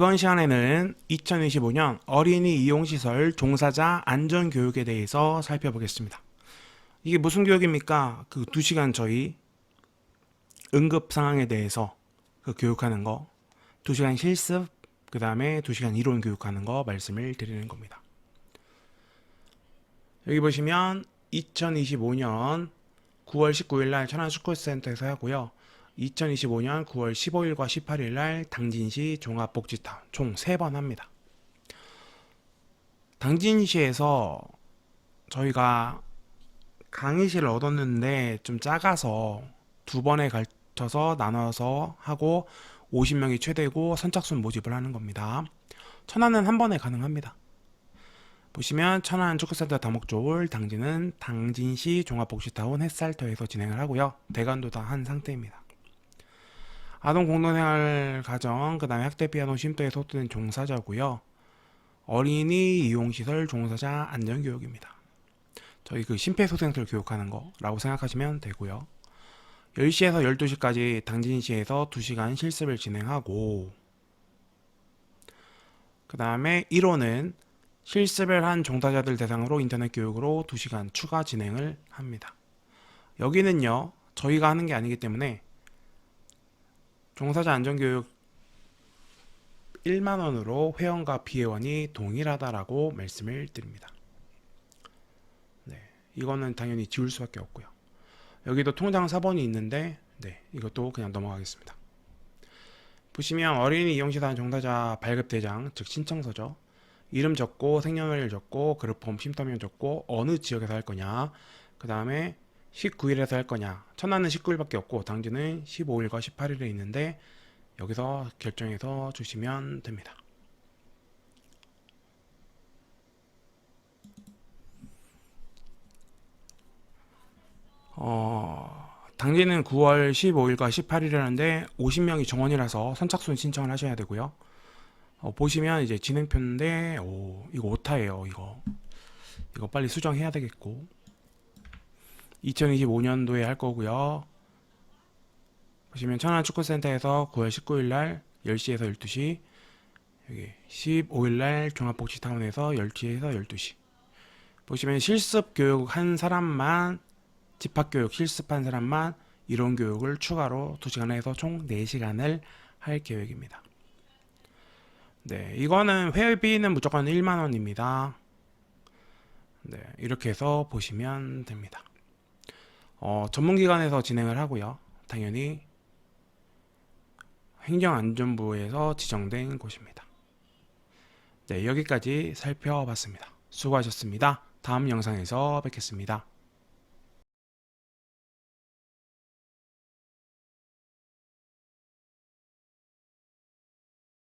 이번 시간에는 2025년 어린이 이용시설 종사자 안전교육에 대해서 살펴보겠습니다. 이게 무슨 교육입니까? 그 2시간 저희 응급 상황에 대해서 그 교육하는 거, 2시간 실습, 그 다음에 2시간 이론 교육하는 거 말씀을 드리는 겁니다. 여기 보시면 2025년 9월 19일 날 천안 스쿨센터에서 하고요. 2025년 9월 15일과 18일 날 당진시 종합복지타운 총 3번 합니다. 당진시에서 저희가 강의실을 얻었는데 좀 작아서 두 번에 걸쳐서 나눠서 하고 50명이 최대고 선착순 모집을 하는 겁니다. 천안은 한 번에 가능합니다. 보시면 천안 축구센터 다목조울 당진은 당진시 종합복지타운 햇살터에서 진행을 하고요. 대관도 다 한 상태입니다. 아동 공동생활 가정 그 다음에 학대 피아노 쉼터에 속된 종사자고요. 어린이 이용시설 종사자 안전교육입니다. 저희 그 심폐소생술 교육하는 거라고 생각하시면 되고요. 10시에서 12시까지 당진시에서 2시간 실습을 진행하고 그 다음에 1호는 실습을 한 종사자들 대상으로 인터넷 교육으로 2시간 추가 진행을 합니다. 여기는요, 저희가 하는 게 아니기 때문에 종사자 안전교육 1만원으로 회원과 비회원이 동일하다라고 말씀을 드립니다. 네, 이거는 당연히 지울 수밖에 없고요. 여기도 통장 4번이 있는데, 네, 이것도 그냥 넘어가겠습니다. 보시면 어린이 이용시설 종사자 발급대장, 즉 신청서죠. 이름 적고 생년월일 적고 그룹폼 쉼터명 적고 어느 지역에서 할 거냐. 그 다음에 19일에서 할 거냐. 천안은 19일밖에 없고 당진은 15일과 18일에 있는데 여기서 결정해서 주시면 됩니다. 어, 당진은 9월 15일과 18일이라는데 50명이 정원이라서 선착순 신청을 하셔야 되고요 어, 보시면 이제 진행표인데 오 이거 오타예요 이거. 이거 빨리 수정해야 되겠고. 2025년도에 할 거고요. 보시면 천안축구센터에서 9월 19일 날 10시에서 12시 여기 15일 날 종합복지타운에서 10시에서 12시. 보시면 실습 교육 한 사람만 집합교육 실습한 사람만 이론 교육을 추가로 2시간 해서 총 4시간을 할 계획입니다. 네, 이거는 회비는 무조건 1만 원입니다. 네, 이렇게 해서 보시면 됩니다. 어, 전문기관에서 진행을 하고요. 당연히 행정안전부에서 지정된 곳입니다. 네, 여기까지 살펴봤습니다. 수고하셨습니다. 다음 영상에서 뵙겠습니다.